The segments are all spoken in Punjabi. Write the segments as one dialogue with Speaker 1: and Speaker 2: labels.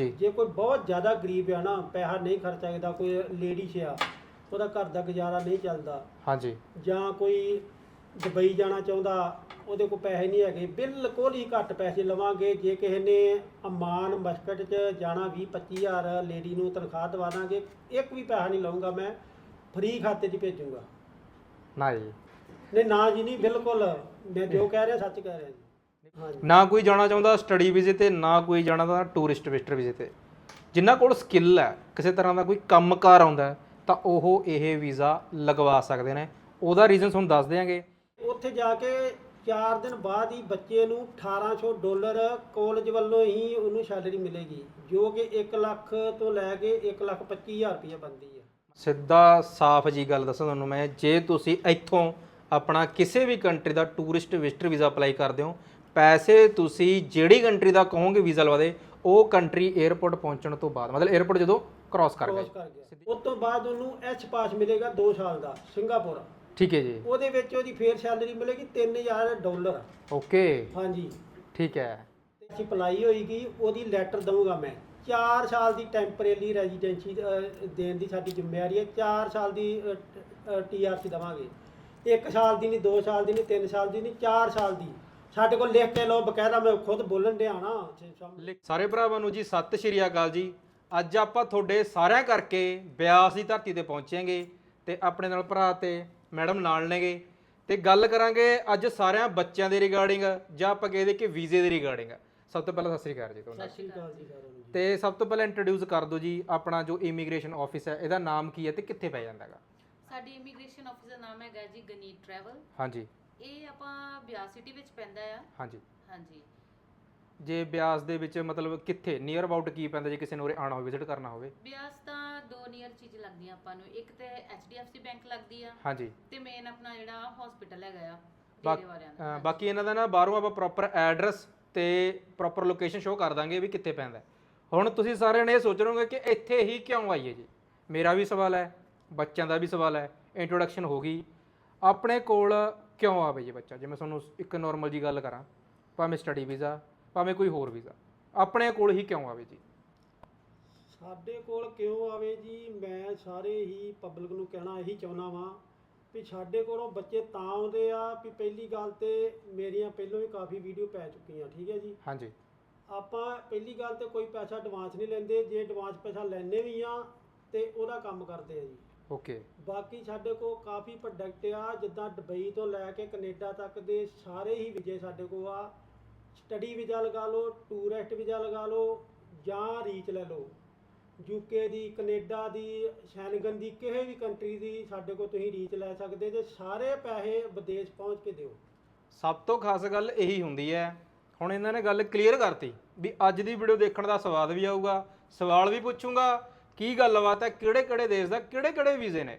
Speaker 1: ਜੀ।
Speaker 2: ਕੋਈ ਬਹੁਤ ਜ਼ਿਆਦਾ ਗਰੀਬ ਆ ਨਾ ਪੈਸਾ ਨਹੀਂ ਖਰਚ ਸਕਦਾ ਕੋਈ ਲੇਡੀਜ਼ ਆ ਉਹਦਾ ਘਰ ਦਾ ਗੁਜ਼ਾਰਾ ਨਹੀਂ ਚੱਲਦਾ।
Speaker 1: ਹਾਂਜੀ।
Speaker 2: ਜਾਂ ਕੋਈ ਦੁਬਈ ਜਾਣਾ ਚਾਹੁੰਦਾ ਉਹਦੇ ਕੋਲ ਪੈਸੇ ਨਹੀਂ ਹੈਗੇ ਬਿਲਕੁਲ ਹੀ ਘੱਟ ਪੈਸੇ ਲਵਾਂਗੇ। ਜੇ ਕਿਸੇ ਨੇ ਅਮਾਨ ਮਸਕਟ 'ਚ ਜਾਣਾ 20 25000 ਲੇਡੀ ਨੂੰ ਤਨਖਾਹ ਦਵਾ ਦਾਂਗੇ ਇੱਕ ਵੀ ਪੈਸਾ ਨਹੀਂ ਲਵਾਂਗਾ ਮੈਂ ਫ੍ਰੀ ਖਾਤੇ 'ਚ ਭੇਜੂੰਗਾ।
Speaker 1: ਨਾ ਜੀ।
Speaker 2: ਨਹੀਂ ਨਾ ਜੀ ਨਹੀਂ ਬਿਲਕੁਲ। ਮੈਂ ਜੋ ਕਹਿ ਰਿਹਾ ਸੱਚ ਕਹਿ ਰਿਹਾ ਜੀ।
Speaker 1: ਨਾ ਕੋਈ ਜਾਣਾ ਚਾਹੁੰਦਾ ਸਟੱਡੀ ਵੀਜ਼ੇ ਤੇ ਨਾ ਕੋਈ ਜਾਣਾ ਦਾ ਟੂਰਿਸਟ ਵਿਜ਼ਟਰ ਵੀਜ਼ੇ ਤੇ। ਜਿਨ੍ਹਾਂ ਕੋਲ ਸਕਿੱਲ ਹੈ ਕਿਸੇ ਤਰ੍ਹਾਂ ਦਾ ਕੋਈ ਕੰਮਕਾਰ ਆਉਂਦਾ ਤਾਂ ਉਹ ਇਹ ਵੀਜ਼ਾ ਲਗਵਾ ਸਕਦੇ ਨੇ। ਉਹਦਾ ਰੀਜ਼ਨ ਤੁਹਾਨੂੰ ਦੱਸ ਦਿਆਂਗੇ।
Speaker 2: ਉੱਥੇ ਜਾ ਕੇ 4 ਦਿਨ ਬਾਅਦ ਹੀ ਬੱਚੇ ਨੂੰ 1800 ਡਾਲਰ ਕਾਲਜ ਵੱਲੋਂ ਹੀ ਉਹਨੂੰ ਸੈਲਰੀ ਮਿਲੇਗੀ ਜੋ ਕਿ 1 ਲੱਖ ਤੋਂ ਲੈ ਕੇ 1 ਲੱਖ 25000 ਰੁਪਏ ਬਣਦੀ ਹੈ।
Speaker 1: ਸਿੱਧਾ ਸਾਫ਼ ਜੀ ਗੱਲ ਦੱਸਾਂ ਤੁਹਾਨੂੰ ਮੈਂ ਜੇ ਤੁਸੀਂ ਇੱਥੋਂ ਆਪਣਾ ਕਿਸੇ ਵੀ ਕੰਟਰੀ ਦਾ ਟੂਰਿਸਟ ਵਿਜ਼ਟਰ ਵੀਜ਼ਾ ਅਪਲਾਈ ਕਰਦੇ ਹੋ ਪੈਸੇ ਤੁਸੀਂ ਜਿਹੜੀ ਕੰਟਰੀ ਦਾ ਕਹੋਗੇ ਵੀਜ਼ਾ ਲਵਾ ਦੇ ਉਹ ਕੰਟਰੀ 에ਅਰਪੋਰਟ ਪਹੁੰਚਣ ਤੋਂ ਬਾਅਦ ਮਤਲਬ 에ਅਰਪੋਰਟ ਜਦੋਂ ਕ੍ਰਾਸ ਕਰ ਗਏ
Speaker 2: ਕ੍ਰੋਸ ਕਰ ਗਿਆ। ਉਸ ਤੋਂ ਬਾਅਦ ਉਹਨੂੰ ਐਚ ਪਾਸ ਮਿਲੇਗਾ 2 ਸਾਲ ਦਾ ਸਿੰਗਾਪੁਰ।
Speaker 1: ਠੀਕ ਹੈ ਜੀ।
Speaker 2: ਉਹਦੇ ਵਿੱਚ ਉਹਦੀ ਫੇਰ ਸੈਲਰੀ ਮਿਲੇਗੀ 3000 ਡਾਲਰ।
Speaker 1: ਓਕੇ।
Speaker 2: ਹਾਂਜੀ।
Speaker 1: ਠੀਕ ਹੈ।
Speaker 2: ਤੇ ਅਪਲਾਈ ਹੋਏਗੀ ਉਹਦੀ ਲੈਟਰ ਦਊਂਗਾ ਮੈਂ। 4 ਸਾਲ ਦੀ ਟੈਂਪਰੇਰੀ ਰੈਜ਼ੀਡੈਂਸੀ ਦੇਣ ਦੀ ਸਾਡੀ ਜ਼ਿੰਮੇਵਾਰੀ ਹੈ 4 ਸਾਲ ਦੀ ਟੀਆਰਸੀ ਦਵਾਂਗੇ। 1 ਸਾਲ ਦੀ ਨਹੀਂ 2 ਸਾਲ ਦੀ ਨਹੀਂ 3 ਸਾਲ ਦੀ ਨਹੀਂ 4 ਸਾਲ ਦੀ। ਸਾਡੇ ਕੋਲ ਲਿਖ ਕੇ ਲਓ ਬਕਾਇਦਾ ਮੈਂ ਖੁਦ ਬੋਲਣ ਡਿਆ ਨਾ।
Speaker 1: ਸਾਰੇ ਭਰਾਵਾਂ ਨੂੰ ਜੀ ਸਤਿ ਸ਼੍ਰੀ ਅਕਾਲ ਜੀ। ਅੱਜ ਆਪਾਂ ਤੁਹਾਡੇ ਸਾਰਿਆਂ ਕਰਕੇ ਬਿਆਸ ਦੀ ਧਰਤੀ ਤੇ ਪਹੁੰਚਾਂਗੇ ਤੇ ਆਪਣੇ ਨਾਲ ਭਰਾ ਤੇ ਮੈਡਮ ਨਾਲ ਨੇਗੇ। ਤੇ ਗੱਲ ਕਰਾਂਗੇ ਅੱਜ ਸਾਰਿਆਂ ਬੱਚਿਆਂ ਦੇ ਰਿਗਾਰਡਿੰਗ ਜਾਂ ਆਪਾਂ ਕਹਦੇ ਕਿ ਵੀਜ਼ੇ ਦੇ ਰਿਗਾਰਡਿੰਗ। ਸਭ ਤੋਂ ਪਹਿਲਾਂ ਸਤਿ ਸ਼੍ਰੀ ਅਕਾਲ ਜੀ ਤੁਹਾਨੂੰ
Speaker 2: ਸਤਿ ਸ਼੍ਰੀ ਅਕਾਲ ਜੀ ਸਾਰਿਆਂ ਨੂੰ
Speaker 1: ਤੇ ਸਭ ਤੋਂ ਪਹਿਲਾਂ ਇੰਟਰੋਡਿਊਸ ਕਰ ਦਿਓ ਜੀ ਆਪਣਾ ਜੋ ਇਮੀਗ੍ਰੇਸ਼ਨ ਆਫਿਸ ਹੈ ਇਹਦਾ ਨਾਮ ਕੀ ਹੈ ਤੇ ਕਿੱਥੇ ਪੈ ਜਾਂਦਾ ਹੈਗਾ?
Speaker 3: ਸਾਡੀ ਇਮੀਗ੍ਰੇਸ਼ਨ ਆਫਿਸ ਦਾ ਨਾਮ ਹੈਗਾ ਜੀ ਗਨੀਤ ਟਰੈਵਲ
Speaker 1: ਹਾਂਜੀ।
Speaker 3: ਇਹ ਆਪਾਂ ਬਿਆਸ ਸਿਟੀ ਵਿੱਚ ਪੈਂਦਾ ਆ।
Speaker 1: ਹਾਂਜੀ।
Speaker 3: ਹਾਂਜੀ।
Speaker 1: ਜੇ ਬਿਆਸ ਦੇ ਵਿੱਚ ਮਤਲਬ ਕਿੱਥੇ ਨੀਅਰ ਅਬਾਊਟ ਕੀ ਪੈਂਦਾ ਜੇ ਕਿਸੇ ਨੇ ਉਰੇ ਆਣਾ ਹੋਵੇ ਵਿਜ਼ਿਟ ਕਰਨਾ ਹੋਵੇ?
Speaker 3: ਬਿਆਸ ਤਾਂ ਦੋ ਨੀਅਰ ਚੀਜ਼ ਲੱਗਦੀਆਂ ਆਪਾਂ ਨੂੰ। ਇੱਕ ਤੇ HDFC ਬੈਂਕ ਲੱਗਦੀ ਆ।
Speaker 1: ਹਾਂਜੀ।
Speaker 3: ਤੇ ਮੇਨ ਆਪਣਾ ਜਿਹੜਾ ਹਸਪੀਟਲ ਹੈਗਾ ਆ ਡੇਰੇ ਵਾਲਿਆਂ ਦਾ।
Speaker 1: ਅ, ਬਾਕੀ ਇਹਨਾਂ ਦਾ ਨਾ ਬਾਹਰੋਂ ਆਪਾਂ ਪ੍ਰੋਪਰ ਐਡਰੈਸ ਤੇ ਪ੍ਰੋਪਰ ਲੋਕੇਸ਼ਨ ਸ਼ੋ ਕਰ ਦਾਂਗੇ ਵੀ ਕਿੱਥੇ ਪੈਂਦਾ ਹੈ। ਹੁਣ ਤੁਸੀਂ ਸਾਰਿਆਂ ਨੇ ਇਹ ਸੋਚ ਰਹੇ ਹੋਗੇ ਕਿ ਇੱਥੇ ਹੀ ਕਿਉਂ ਆਈਏ ਜੀ? ਮੇਰਾ ਵੀ ਸਵਾਲ ਹੈ ਬੱਚਿਆਂ ਦਾ ਵੀ ਸਵਾਲ ਹੈ ਇੰਟਰੋਡਕਸ਼ਨ ਹੋ ਗਈ। ਆਪਣੇ ਕੋਲ ਕਿਉਂ ਆਵੇ ਜੀ ਬੱਚਾ? ਜੇ ਮੈਂ ਤੁਹਾਨੂੰ ਇੱਕ ਨਾਰਮਲ ਜੀ ਗੱਲ ਕਰਾਂ ਭਾਵੇਂ ਸਟੱਡੀ ਵੀਜ਼ਾ ਭਾਵੇਂ ਕੋਈ ਹੋਰ ਵੀਜ਼ਾ ਆਪਣੇ ਕੋਲ ਹੀ ਕਿਉਂ ਆਵੇ ਜੀ?
Speaker 2: ਸਾਡੇ ਕੋਲ ਕਿਉਂ ਆਵੇ ਜੀ? ਮੈਂ ਸਾਰੇ ਹੀ ਪਬਲਿਕ ਨੂੰ ਕਹਿਣਾ ਇਹੀ ਚਾਹੁੰਦਾ ਵਾਂ ਵੀ ਸਾਡੇ ਕੋਲੋਂ ਬੱਚੇ ਤਾਂ ਆਉਂਦੇ ਆ ਵੀ ਪਹਿਲੀ ਗੱਲ ਤੇ ਮੇਰੀਆਂ ਪਹਿਲਾਂ ਹੀ ਕਾਫੀ ਵੀਡੀਓ ਪੈ ਚੁੱਕੀਆਂ ਠੀਕ ਹੈ ਜੀ?
Speaker 1: ਹਾਂਜੀ।
Speaker 2: ਆਪਾਂ ਪਹਿਲੀ ਗੱਲ ਤੇ ਕੋਈ ਪੈਸਾ ਐਡਵਾਂਸ ਨਹੀਂ ਲੈਂਦੇ ਜੇ ਐਡਵਾਂਸ ਪੈਸਾ ਲੈਣੇ ਵੀ ਆ ਤੇ ਉਹਦਾ ਕੰਮ ਕਰਦੇ ਆ ਜੀ।
Speaker 1: ਓਕੇ
Speaker 2: ਬਾਕੀ ਸਾਡੇ ਕੋਲ ਕਾਫੀ ਪ੍ਰੋਡਕਟ ਆ ਜਿੱਦਾਂ ਦੁਬਈ ਤੋਂ ਲੈ ਕੇ ਕੈਨੇਡਾ ਤੱਕ ਦੇ ਸਾਰੇ ਹੀ ਵੀਜ਼ੇ ਸਾਡੇ ਕੋਲ ਆ। ਸਟੱਡੀ ਵੀਜ਼ਾ ਲਗਾ ਲਓ ਟੂਰਿਸਟ ਵੀਜ਼ਾ ਲਗਾ ਲਓ ਜਾਂ ਰੀਚ ਲੈ ਲਓ। ਯੂਕੇ ਦੀ ਕੈਨੇਡਾ ਦੀ ਸ਼ੈਨਗਨ ਦੀ ਕਿਸੇ ਵੀ ਕੰਟਰੀ ਦੀ ਸਾਡੇ ਕੋਲ ਤੁਸੀਂ ਰੀਚ ਲੈ ਸਕਦੇ ਜੇ ਸਾਰੇ ਪੈਸੇ ਵਿਦੇਸ਼ ਪਹੁੰਚ ਕੇ ਦਿਓ।
Speaker 1: ਸਭ ਤੋਂ ਖਾਸ ਗੱਲ ਇਹੀ ਹੁੰਦੀ ਹੈ। ਹੁਣ ਇਹਨਾਂ ਨੇ ਗੱਲ ਕਲੀਅਰ ਕਰਤੀ ਵੀ ਅੱਜ ਦੀ ਵੀਡੀਓ ਦੇਖਣ ਦਾ ਸਵਾਦ ਵੀ ਆਊਗਾ ਸਵਾਲ ਵੀ ਪੁੱਛੂੰਗਾ ਕੀ ਗੱਲਬਾਤ ਹੈ? ਕਿਹੜੇ ਕਿਹੜੇ ਦੇਸ਼ ਦਾ ਕਿਹੜੇ ਕਿਹੜੇ ਵੀਜ਼ੇ ਨੇ?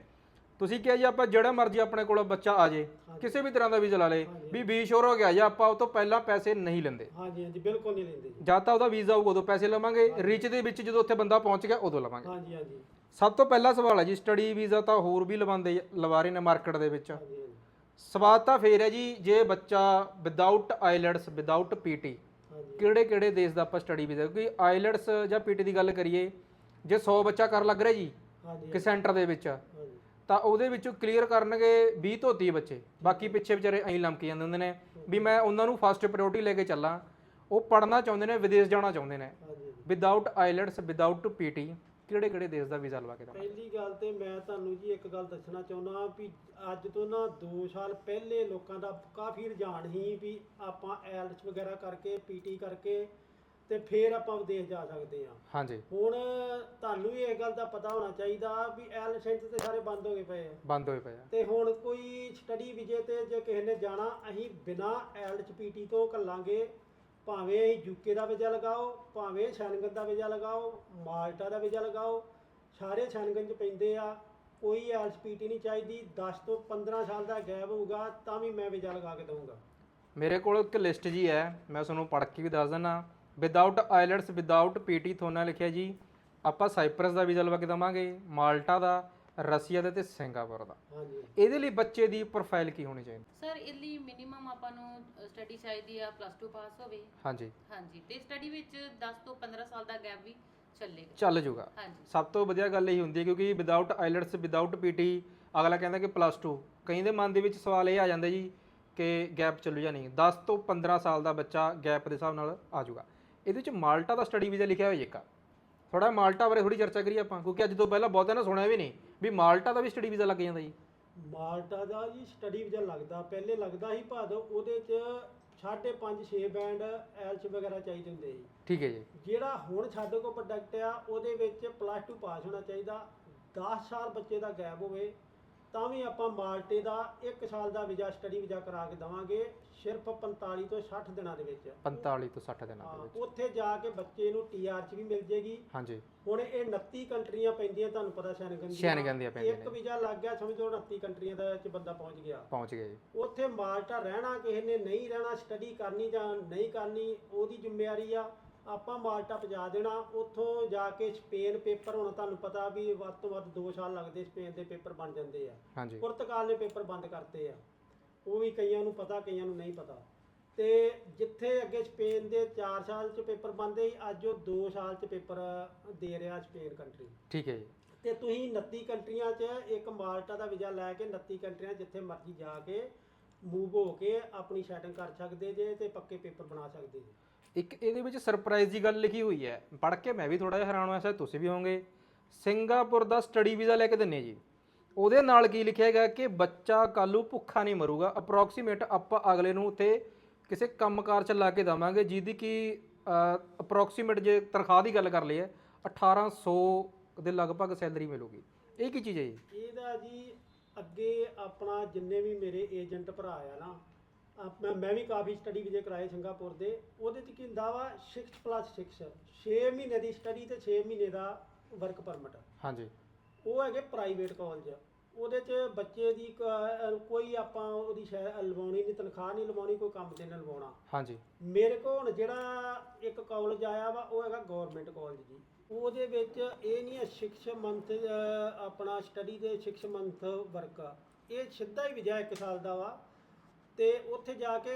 Speaker 1: ਤੁਸੀਂ ਕਿਹਾ ਜੀ ਆਪਾਂ ਜਿਹੜਾ ਮਰਜ਼ੀ ਆਪਣੇ ਕੋਲ ਬੱਚਾ ਆ ਜੇ ਕਿਸੇ ਵੀ ਤਰ੍ਹਾਂ ਦਾ ਵੀਜ਼ਾ ਲਾ ਲੇ ਵੀ ਬੀ ਸ਼ੋਰ ਹੋ ਗਿਆ ਜਾਂ ਆਪਾਂ ਉਹ ਤੋਂ ਪਹਿਲਾਂ ਪੈਸੇ ਨਹੀਂ ਲੈਂਦੇ।
Speaker 2: ਹਾਂਜੀ ਹਾਂਜੀ ਬਿਲਕੁਲ ਨਹੀਂ ਲੈਂਦੇ ਜੀ।
Speaker 1: ਜਦ ਤਾਂ ਉਹਦਾ ਵੀਜ਼ਾ ਆਊਗਾ ਉਦੋਂ ਪੈਸੇ ਲਵਾਂਗੇ ਰਿਚ ਦੇ ਵਿੱਚ ਜਦੋਂ ਉੱਥੇ ਬੰਦਾ ਪਹੁੰਚ ਗਿਆ ਉਦੋਂ ਲਵਾਂਗੇ।
Speaker 2: ਹਾਂਜੀ ਹਾਂਜੀ।
Speaker 1: ਸਭ ਤੋਂ ਪਹਿਲਾ ਸਵਾਲ ਹੈ ਜੀ ਸਟੱਡੀ ਵੀਜ਼ਾ ਤਾਂ ਹੋਰ ਵੀ ਲਵਾਉਂਦੇ ਲਵਾ ਰਹੇ ਨੇ ਮਾਰਕੀਟ ਦੇ ਵਿੱਚ। ਸਵਾਲ ਤਾਂ ਫੇਰ ਹੈ ਜੀ ਜੇ ਬੱਚਾ ਵਿਦਆਊਟ ਆਈਲੈਟਸ ਵਿਦਆਊਟ ਪੀਟੀ ਕਿਹੜੇ ਕਿਹੜੇ ਦੇਸ਼ ਦਾ ਆਪਾਂ ਸਟੱਡੀ ਵੀਜ਼ਾ ਕਿਉਂਕਿ ਆਈਲੈਟਸ ਜਾਂ ਪੀਟੀ ਦੀ ਗੱਲ ਕਰੀਏ ਜੇ 100 ਬੱਚਾ ਕਰ ਲੱਗ ਰਿਹਾ ਜੀ
Speaker 2: ਹਾਂਜੀ
Speaker 1: ਕਿ ਸੈਂਟਰ ਦੇ ਵਿੱਚ
Speaker 2: ਹਾਂਜੀ।
Speaker 1: ਤਾਂ ਉਹਦੇ ਵਿੱਚੋਂ ਕਲੀਅਰ ਕਰਨਗੇ 20 ਤੋਂ 30 ਬੱਚੇ। ਬਾਕੀ ਪਿੱਛੇ ਵਿਚਾਰੇ ਐਂ ਲੰਮਕੀ ਜਾਂਦੇ ਹੁੰਦੇ ਨੇ ਵੀ ਮੈਂ ਉਹਨਾਂ ਨੂੰ ਫਸਟ ਪ੍ਰਾਇੋਰਟੀ ਲੈ ਕੇ ਚੱਲਾਂ। ਉਹ ਪੜ੍ਹਨਾ ਚਾਹੁੰਦੇ ਨੇ ਵਿਦੇਸ਼ ਜਾਣਾ ਚਾਹੁੰਦੇ ਨੇ।
Speaker 2: ਹਾਂਜੀ
Speaker 1: ਵਿਦਆਊਟ ਆਈਲੈਟਸ ਵਿਦਆਊਟ ਪੀਟੀ ਕਿਹੜੇ ਕਿਹੜੇ ਦੇਸ਼ ਦਾ ਵੀਜ਼ਾ ਲਵਾ ਕੇ ਦਵਾਂ
Speaker 2: ਪਹਿਲੀ ਗੱਲ ਤੇ ਮੈਂ ਤੁਹਾਨੂੰ ਜੀ ਇੱਕ ਗੱਲ ਦੱਸਣਾ ਚਾਹੁੰਦਾ ਵੀ ਅੱਜ ਤੋਂ ਨਾ 2 ਸਾਲ ਪਹਿਲੇ ਲੋਕਾਂ ਦਾ ਕਾਫੀ ਰੁਝਾਨ ਸੀ ਵੀ ਆਪਾਂ ਐਲਸ ਵਗੈਰਾ ਕਰਕੇ ਪੀਟੀ ਕਰਕੇ ਤੇ ਫੇਰ ਆਪਾਂ ਵਿਦੇਸ਼ ਜਾ ਸਕਦੇ ਹਾਂ।
Speaker 1: ਹਾਂਜੀ।
Speaker 2: ਹੁਣ ਤੁਹਾਨੂੰ ਵੀ ਇਹ ਗੱਲ ਦਾ ਪਤਾ ਹੋਣਾ ਚਾਹੀਦਾ ਵੀ ਐਲ ਸੈਂਟਰ ਤੇ ਸਾਰੇ ਬੰਦ ਹੋ ਗਏ ਪਏ ਆ।
Speaker 1: ਬੰਦ ਹੋਏ ਪਏ ਆ।
Speaker 2: ਤੇ ਹੁਣ ਕੋਈ ਸਟੱਡੀ ਵਿਜੇ ਤੇ ਜੇ ਕਿਸੇ ਨੇ ਜਾਣਾ ਅਸੀਂ ਬਿਨਾ ਐਲਚ ਪੀਟੀ ਤੋਂ ਕੱਲਾਂਗੇ ਭਾਵੇਂ ਅਸੀਂ ਯੂਕੇ ਦਾ ਵੀਜ਼ਾ ਲਗਾਓ ਭਾਵੇਂ ਸ਼ੈਨਗਨ ਦਾ ਵੀਜ਼ਾ ਲਗਾਓ ਮਾਲਟਾ ਦਾ ਵੀਜ਼ਾ ਲਗਾਓ ਸਾਰੇ ਸ਼ੈਨਗਨ ਚ ਪੈਂਦੇ ਆ। ਕੋਈ ਐਲਚ ਪੀਟੀ ਨਹੀਂ ਚਾਹੀਦੀ। 10 ਤੋਂ 15 ਸਾਲ ਦਾ ਗੈਪ ਹੋਊਗਾ ਤਾਂ ਵੀ ਮੈਂ ਵੀਜ਼ਾ ਲਗਾ ਕੇ ਦਊਂਗਾ।
Speaker 1: ਮੇਰੇ ਕੋਲ ਇੱਕ ਲਿਸਟ ਜੀ ਹੈ ਮੈਂ ਤੁਹਾਨੂੰ ਪੜ੍ਹ ਕੇ ਵੀ ਦੱਸ ਦਿੰਦਾ। ਵਿਦਆਊਟ ਆਈਲੈਟਸ ਵਿਦਆਊਟ ਪੀਟੀ ਥੋਨਾ ਲਿਖਿਆ ਜੀ ਆਪਾਂ ਸਾਈਪਰਸ ਦਾ ਵੀਜ਼ਾ ਲਵਾ ਕੇ ਦਵਾਂਗੇ ਮਾਲਟਾ ਦਾ ਰਸ਼ੀਆ ਦਾ ਤੇ ਸਿੰਗਾਪੁਰ ਦਾ।
Speaker 2: ਹਾਂਜੀ।
Speaker 1: ਇਹਦੇ ਲਈ ਬੱਚੇ ਦੀ ਪ੍ਰੋਫਾਈਲ ਕੀ ਹੋਣੀ ਚਾਹੀਦੀ?
Speaker 3: ਸਰ ਇਹ ਲਈ ਮਿਨੀਮਮ ਆਪਾਂ ਨੂੰ ਸਟੱਡੀ ਚਾਹੀਦੀ ਆ ਪਲੱਸ 2 ਪਾਸ ਹੋਵੇ।
Speaker 1: ਹਾਂਜੀ।
Speaker 3: ਹਾਂਜੀ ਤੇ ਸਟੱਡੀ ਵਿੱਚ 10 ਤੋਂ 15 ਸਾਲ ਦਾ ਗੈਪ ਵੀ ਚੱਲੇਗਾ।
Speaker 1: ਚੱਲ ਜੂਗਾ
Speaker 3: ਹਾਂਜੀ।
Speaker 1: ਸਭ ਤੋਂ ਵਧੀਆ ਗੱਲ ਇਹ ਹੁੰਦੀ ਹੈ ਕਿਉਂਕਿ ਵਿਦਆਊਟ ਆਈਲਟਸ ਵਿਦਆਊਟ ਪੀਟੀ ਅਗਲਾ ਕਹਿੰਦਾ ਕਿ ਪਲੱਸ 2 ਕਈ ਦੇ ਮਨ ਦੇ ਵਿੱਚ ਸਵਾਲ ਇਹ ਆ ਜਾਂਦਾ ਜੀ ਕਿ ਗੈਪ ਚੱਲੂ ਜਾਂ ਨਹੀਂ। 10 ਤੋਂ 15 ਸਾਲ ਦਾ ਬੱਚਾ ਗੈਪ ਦੇ ਹਿਸਾਬ ਨਾਲ ਆ ਜਾਊਗਾ। ਇਹਦੇ ਵਿੱਚ ਮਾਲਟਾ ਦਾ ਸਟੱਡੀ ਵੀਜ਼ਾ ਲਿਖਿਆ ਹੋਇਆ ਜੀ ਇੱਕ ਥੋੜਾ ਮਾਲਟਾ ਬਾਰੇ ਥੋੜੀ ਚਰਚਾ ਕਰੀਏ ਆਪਾਂ ਕਿਉਂਕਿ ਅੱਜ ਤੋਂ ਪਹਿਲਾਂ ਬਹੁਤਿਆਂ ਨੇ ਸੁਣਿਆ ਵੀ ਨਹੀਂ ਵੀ ਮਾਲਟਾ ਦਾ ਵੀ ਸਟੱਡੀ ਵੀਜ਼ਾ ਲੱਗ ਜਾਂਦਾ ਜੀ।
Speaker 2: ਮਾਲਟਾ ਦਾ ਜੀ ਸਟੱਡੀ ਵੀਜ਼ਾ ਲੱਗਦਾ ਪਹਿਲੇ ਲੱਗਦਾ ਸੀ ਭਾਦੋਂ ਉਹਦੇ ਚ 5.5 6 ਬੈਂਡ ਐਲਚ ਵਗੈਰਾ ਚਾਹੀਦੇ ਹੁੰਦੇ ਸੀ।
Speaker 1: ਠੀਕ ਹੈ ਜੀ।
Speaker 2: ਜਿਹੜਾ ਹੁਣ ਸਾਡੇ ਕੋਲ ਪ੍ਰੋਡਕਟ ਆ ਉਹਦੇ ਵਿੱਚ ਪਲੱਸ 2 ਪਾਸ ਹੋਣਾ ਚਾਹੀਦਾ 10 ਸਾਲ ਬੱਚੇ ਦਾ ਗੈਪ ਹੋਵੇ ਤਾਂ ਵੀ ਆਪਾਂ ਮਾਲਟੇ ਦਾ 1 ਸਾਲ ਦਾ ਵੀਜ਼ਾ ਸਟੱਡੀ ਵੀਜ਼ਾ ਕਰਾ ਕੇ ਦਵਾਂਗੇ ਸਿਰਫ 45 ਤੋਂ 60 ਦਿਨਾਂ ਦੇ ਵਿੱਚ।
Speaker 1: 45 ਤੋਂ 60 ਦਿਨਾਂ ਦੇ ਵਿੱਚ।
Speaker 2: ਉੱਥੇ ਜਾ ਕੇ ਬੱਚੇ ਨੂੰ ਟੀਆਰ ਚ ਵੀ ਮਿਲ ਜੇਗੀ।
Speaker 1: ਹਾਂਜੀ।
Speaker 2: ਹੁਣ ਇਹ 29 ਕੰਟਰੀਆਂ ਪੈਂਦੀਆਂ ਤੁਹਾਨੂੰ ਪਤਾ ਸ਼ੈਨਗਨ ਦੀਆਂ।
Speaker 1: ਸ਼ੈਨਗਨ ਦੀਆਂ ਪੈਂਦੀਆਂ
Speaker 2: ਇੱਕ ਵੀਜ਼ਾ ਲੱਗ ਗਿਆ ਸਮਝੋ 29 ਕੰਟਰੀਆਂ ਦਾ ਚ ਬੰਦਾ ਪਹੁੰਚ ਗਿਆ।
Speaker 1: ਪਹੁੰਚ ਗਏ ਜੀ।
Speaker 2: ਉੱਥੇ ਮਾਲਟਾ ਰਹਿਣਾ ਕਿਸੇ ਨੇ ਨਹੀਂ ਰਹਿਣਾ ਸਟੱਡੀ ਕਰਨੀ ਜਾਂ ਨਹੀਂ ਕਰਨੀ ਉਹਦੀ ਜ਼ਿੰਮੇਵਾਰੀ ਆ। ਆਪਾਂ ਮਾਲਟਾ ਪਹੁੰਚਾ ਦੇਣਾ ਉੱਥੋਂ ਜਾ ਕੇ ਸਪੇਨ ਪੇਪਰ ਹੁਣ ਤੁਹਾਨੂੰ ਪਤਾ ਵੀ ਵੱਧ ਤੋਂ ਵੱਧ 2 ਸਾਲ ਲੱਗਦੇ ਸਪੇਨ ਦੇ ਪੇਪਰ ਬਣ ਜਾਂਦੇ ਆ।
Speaker 1: ਹਾਂਜੀ।
Speaker 2: ਪੁਰਤਗਾਲ ਨੇ ਪੇਪਰ ਬੰਦ ਕਰਤੇ ਆ। ਉਹ ਵੀ ਕਈਆਂ ਨੂੰ ਪਤਾ ਕਈਆਂ ਨੂੰ ਨਹੀਂ ਪਤਾ। ਤੇ ਜਿੱਥੇ ਅੱਗੇ ਸਪੇਨ ਦੇ 4 ਸਾਲ ਚ ਪੇਪਰ ਬੰਦੇ ਸੀ ਅੱਜ ਉਹ 2 ਸਾਲ ਚ ਪੇਪਰ ਦੇ ਰਿਹਾ ਸਪੇਨ ਕੰਟਰੀ।
Speaker 1: ਠੀਕ ਹੈ ਜੀ।
Speaker 2: ਤੇ ਤੁਸੀਂ 29 ਕੰਟਰੀਆਂ 'ਚ ਇੱਕ ਮਾਲਟਾ ਦਾ ਵੀਜ਼ਾ ਲੈ ਕੇ 29 ਕੰਟਰੀਆਂ ਜਿੱਥੇ ਮਰਜ਼ੀ ਜਾ ਕੇ ਮੂਵ ਹੋ ਕੇ ਆਪਣੀ ਸੈਟਿੰਗ ਕਰ ਸਕਦੇ ਜੇ ਤੇ ਪੱਕੇ ਪੇਪਰ ਬਣਾ ਸਕਦੇ ਜੇ।
Speaker 1: ਇੱਕ ਇਹਦੇ ਵਿੱਚ ਸਰਪ੍ਰਾਈਜ਼ ਦੀ ਗੱਲ ਲਿਖੀ ਹੋਈ ਹੈ। ਪੜ੍ਹ ਕੇ ਮੈਂ ਵੀ ਥੋੜਾ ਜਿਹਾ ਹੈਰਾਨ ਹੋਇਆ, ਸ਼ਾਇਦ ਤੁਸੀਂ ਵੀ ਹੋਵੋਗੇ। ਸਿੰਗਾਪੁਰ ਦਾ ਸਟੱਡੀ ਵੀਜ਼ਾ ਲੈ ਕੇ ਦਿੰਨੇ ਜੀ। ਉਹਦੇ ਨਾਲ ਕੀ ਲਿਖਿਆ ਹੈਗਾ ਕਿ ਬੱਚਾ ਕੱਲੂ ਭੁੱਖਾ ਨਹੀਂ ਮਰੂਗਾ। ਅਪਰੋਕਸੀਮੇਟ ਆਪਾਂ ਅਗਲੇ ਨੂੰ ਉੱਥੇ ਕਿਸੇ ਕੰਮਕਾਰ ਚ ਲਾ ਕੇ ਦਵਾਂਗੇ, ਜਿਹਦੀ ਕਿ ਅਪਰੋਕਸੀਮੇਟ ਜੇ ਤਨਖਾਹ ਦੀ ਗੱਲ ਕਰ ਲਈਏ 1800 ਦੇ ਲਗਭਗ ਸੈਲਰੀ ਮਿਲੂਗੀ। ਇਹ ਕੀ ਚੀਜ਼ ਹੈ ਜੀ?
Speaker 2: ਇਹਦਾ ਜੀ ਅੱਗੇ ਆਪਣਾ ਜਿੰਨੇ ਵੀ ਮੇਰੇ ਏਜੰਟ ਭਰਾ ਆ ਨਾ ਮੈਂ ਮੈਂ ਵੀ ਕਾਫੀ ਸਟੱਡੀ ਵੀਜ਼ੇ ਕਰਾਏ ਸਿੰਗਾਪੁਰ ਦੇ। ਉਹਦੇ 'ਚ ਕੀ ਹੁੰਦਾ ਵਾ 6 6 6 ਮਹੀਨੇ ਦੀ ਸਟੱਡੀ ਤੇ 6 ਮਹੀਨੇ ਦਾ ਵਰਕ ਪਰਮਿਟ
Speaker 1: ਹਾਂਜੀ।
Speaker 2: ਉਹ ਹੈਗੇ ਪ੍ਰਾਈਵੇਟ ਕਾਲਜ ਉਹਦੇ 'ਚ ਬੱਚੇ ਦੀ ਕੋਈ ਆਪਾਂ ਉਹਦੀ ਸ਼ਾਇਦ ਲਵਾਉਣੀ ਨਹੀਂ ਤਨਖਾਹ ਨਹੀਂ ਲਵਾਉਣੀ ਕੋਈ ਕੰਮ ਤੇ ਨਹੀਂ ਲਵਾਉਣਾ।
Speaker 1: ਹਾਂਜੀ।
Speaker 2: ਮੇਰੇ ਕੋਲ ਹੁਣ ਜਿਹੜਾ ਇੱਕ ਕਾਲਜ ਆਇਆ ਵਾ ਉਹ ਹੈਗਾ ਗਵਰਨਮੈਂਟ ਕਾਲਜ ਜੀ। ਉਹਦੇ ਵਿੱਚ ਇਹ ਨਹੀਂ ਹੈ 6 ਮੰਥ ਆਪਣਾ ਸਟੱਡੀ ਦੇ 6 ਮੰਥ ਵਰਕ ਇਹ ਸਿੱਧਾ ਹੀ ਵਿਜਾ ਇੱਕ ਸਾਲ ਦਾ ਵਾ। ਤੇ ਉੱਥੇ ਜਾ ਕੇ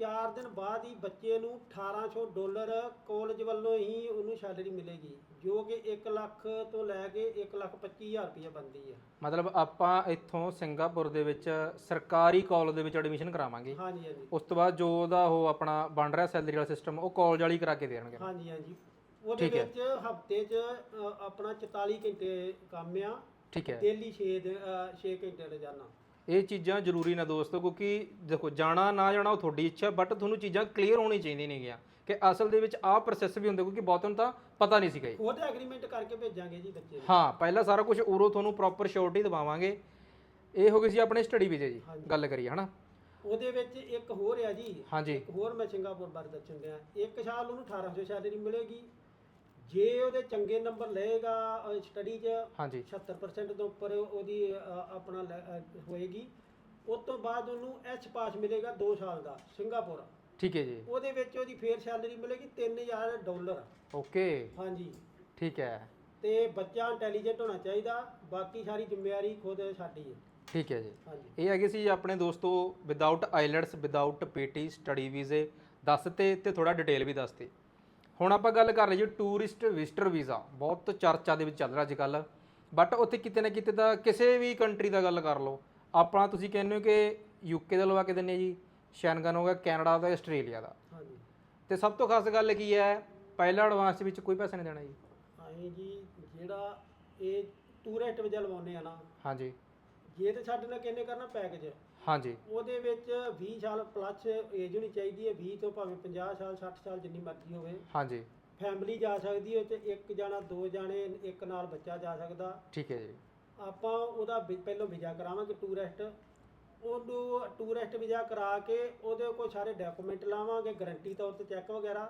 Speaker 2: 4 ਦਿਨ ਬਾਅਦ ਹੀ ਬੱਚੇ ਨੂੰ 1800 ਡਾਲਰ ਕਾਲਜ ਵੱਲੋਂ ਹੀ ਉਹਨੂੰ ਸੈਲਰੀ ਮਿਲੇਗੀ ਜੋ ਕਿ 1 ਲੱਖ ਤੋਂ ਲੈ ਕੇ 1 ਲੱਖ 25000 ਰੁਪਏ ਬਣਦੀ ਹੈ।
Speaker 1: ਮਤਲਬ ਆਪਾਂ ਇੱਥੋਂ ਸਿੰਗਾਪੁਰ ਦੇ ਵਿੱਚ ਸਰਕਾਰੀ ਕਾਲਜ ਦੇ ਵਿੱਚ ਐਡਮਿਸ਼ਨ ਕਰਾਵਾਂਗੇ।
Speaker 2: ਹਾਂਜੀ ਹਾਂਜੀ।
Speaker 1: ਉਸ ਤੋਂ ਬਾਅਦ ਜੋ ਉਹਦਾ ਉਹ ਆਪਣਾ ਬਣ ਰਿਹਾ ਸੈਲਰੀ ਵਾਲਾ ਸਿਸਟਮ ਉਹ ਕਾਲਜ ਵਾਲੀ ਕਰਾ ਕੇ ਦੇਣਗੇ।
Speaker 2: ਹਾਂਜੀ ਹਾਂਜੀ। ਉਹਦੇ
Speaker 1: ਠੀਕ ਹੈ।
Speaker 2: ਵਿੱਚ ਹਫ਼ਤੇ 'ਚ ਅ, ਆਪਣਾ 44 ਘੰਟੇ ਕੰਮ ਆ।
Speaker 1: ਠੀਕ ਹੈ।
Speaker 2: ਡੇਲੀ 6 6 ਘੰਟੇ ਰੋਜ਼ਾਨਾ
Speaker 1: ਇਹ ਚੀਜ਼ਾਂ ਜ਼ਰੂਰੀ ਨੇ ਦੋਸਤੋ ਕਿਉਂਕਿ ਦੇਖੋ ਜਾਣਾ ਨਾ ਜਾਣਾ ਉਹ ਤੁਹਾਡੀ ਇੱਛਾ ਬਟ ਤੁਹਾਨੂੰ ਚੀਜ਼ਾਂ ਕਲੀਅਰ ਹੋਣੀ ਚਾਹੀਦੀਆਂ ਨੇਗੀਆਂ। ਕਿ ਅਸਲ ਦੇ ਵਿੱਚ ਆਹ ਪ੍ਰੋਸੈਸ ਵੀ ਹੁੰਦਾ ਕਿਉਂਕਿ ਬਹੁਤੋਂ ਨੂੰ ਤਾਂ ਪਤਾ ਨਹੀਂ ਸੀਗਾ ਜੀ
Speaker 2: ਉਹਦੇ ਐਗਰੀਮੈਂਟ ਕਰਕੇ ਭੇਜਾਂਗੇ ਜੀ ਬੱਚੇ ਨੂੰ।
Speaker 1: ਹਾਂ ਪਹਿਲਾਂ ਸਾਰਾ ਕੁਝ ਉਰੋਂ ਤੁਹਾਨੂੰ ਪ੍ਰੋਪਰ ਸ਼ੋਰਟੀ ਦਵਾਵਾਂਗੇ। ਇਹ ਹੋ ਗਈ ਸੀ ਆਪਣੇ ਸਟੱਡੀ ਵੀਜ਼ੇ ਜੀ। ਗੱਲ ਕਰੀਏ ਹਨਾ?
Speaker 2: ਉਹਦੇ ਵਿੱਚ ਇੱਕ ਹੋਰ ਆ ਜੀ
Speaker 1: ਹਾਂਜੀ।
Speaker 2: ਇੱਕ ਹੋਰ ਮੈਂ ਸਿੰਗਾਪੁਰ ਬਾਰੇ ਦੱਸਣ ਦਿਆਂ ਇੱਕ ਸਾਲ ਉਹਨੂੰ 1800 ਸੈਲਰੀ ਮਿਲੇਗੀ ਜੇ ਉਹਦੇ ਚੰਗੇ ਨੰਬਰ ਲਏਗਾ ਸਟੱਡੀ 'ਚ
Speaker 1: ਹਾਂਜੀ।
Speaker 2: 76% ਤੋਂ ਉੱਪਰ ਉਹਦੀ ਅ, ਆਪਣਾ ਲੈ- ਅ, ਹੋਏਗੀ। ਉਸ ਤੋਂ ਬਾਅਦ ਉਹਨੂੰ ਐਚ ਪਾਸ ਮਿਲੇਗਾ 2 ਸਾਲ ਦਾ ਸਿੰਗਾਪੁਰ।
Speaker 1: ਠੀਕ ਹੈ ਜੀ।
Speaker 2: ਉਹਦੇ ਵਿੱਚ ਉਹਦੀ ਫੇਰ ਸੈਲਰੀ ਮਿਲੇਗੀ 3000 ਡਾਲਰ।
Speaker 1: ਓਕੇ।
Speaker 2: ਹਾਂਜੀ।
Speaker 1: ਠੀਕ ਹੈ।
Speaker 2: ਤੇ ਬੱਚਾ ਇੰਟੈਲੀਜੈਂਟ ਹੋਣਾ ਚਾਹੀਦਾ ਬਾਕੀ ਸਾਰੀ ਜ਼ਿੰਮੇਵਾਰੀ ਖੁਦ ਸਾਡੀ ਹੈ।
Speaker 1: ਠੀਕ ਹੈ ਜੀ।
Speaker 2: ਹਾਂਜੀ।
Speaker 1: ਇਹ ਹੈਗੇ ਸੀ ਆਪਣੇ ਦੋਸਤੋ without IELTS without PT study ਵੀਜ਼ੇ ਦੱਸਤੇ ਤੇ ਥੋੜਾ ਡਿਟੇਲ ਵੀ ਦੱਸਤੇ ਹੁਣ ਆਪਾਂ ਗੱਲ ਕਰ ਲਈਏ ਟੂਰਿਸਟ ਵਿਜ਼ਟਰ ਵੀਜ਼ਾ ਬਹੁਤ ਚਰਚਾ ਦੇ ਵਿੱਚ ਚੱਲ ਰਿਹਾ ਅੱਜ ਕੱਲ ਬਟ ਉੱਥੇ ਕਿਤੇ ਨਾ ਕਿਤੇ ਤਾਂ ਕਿਸੇ ਵੀ ਕੰਟਰੀ ਦਾ ਗੱਲ ਕਰ ਲਓ। ਆਪਣਾ ਤੁਸੀਂ ਕਹਿੰਦੇ ਹੋ ਕਿ ਯੂਕੇ ਦਾ ਲਵਾ ਕੇ ਦਿੰਨੇ ਜੀ। ਸ਼ੈਨਗਨ ਹੋ ਗਿਆ ਕੈਨੇਡਾ ਦਾ ਆਸਟ੍ਰੇਲੀਆ ਦਾ।
Speaker 2: ਹਾਂਜੀ।
Speaker 1: ਤੇ ਸਭ ਤੋਂ ਖਾਸ ਗੱਲ ਕੀ ਹੈ? ਪਹਿਲਾ ਐਡਵਾਂਸ ਵਿੱਚ ਕੋਈ ਪੈਸਾ ਨਹੀਂ ਦੇਣਾ ਜੀ।
Speaker 2: ਆਏ ਜੀ ਜਿਹੜਾ ਇਹ ਟੂਰਿਸਟ ਵੀਜ਼ਾ ਲਵਾਉਂਦੇ ਆ ਨਾ।
Speaker 1: ਹਾਂਜੀ।
Speaker 2: ਜੇ ਤੇ ਸਾਡੇ ਨਾਲ ਕਿੰਨੇ ਕਰਨਾ ਪੈਕੇਜ
Speaker 1: ਹਾਂਜੀ।
Speaker 2: ਉਹਦੇ ਵਿੱਚ 20 ਸਾਲ ਪਲੱਸ ਏਜ ਹੋਣੀ ਚਾਹੀਦੀ ਹੈ 20 ਤੋਂ ਭਾਵੇਂ 50 ਸਾਲ 60 ਸਾਲ ਜਿੰਨੀ ਮਰਜ਼ੀ ਹੋਵੇ।
Speaker 1: ਹਾਂਜੀ।
Speaker 2: ਫੈਮਿਲੀ ਜਾ ਸਕਦੀ ਹੈ ਤੇ ਇੱਕ ਜਾਣਾ ਦੋ ਜਾਣੇ ਇੱਕ ਨਾਲ ਬੱਚਾ ਜਾ ਸਕਦਾ।
Speaker 1: ਠੀਕ ਹੈ ਜੀ।
Speaker 2: ਆਪਾਂ ਉਹਦਾ ਪਹਿਲੋਂ ਵੀਜ਼ਾ ਕਰਾਵਾਂਗੇ ਟੂਰਿਸਟ ਉਹਨੂੰ ਟੂਰਿਸਟ ਵੀਜ਼ਾ ਕਰਾ ਕੇ ਉਹਦੇ ਕੋਲ ਸਾਰੇ ਡਾਕੂਮੈਂਟ ਲਾਵਾਂਗੇ ਗਾਰੰਟੀ ਤੌਰ ਤੇ ਚੈੱਕ ਵਗੈਰਾ।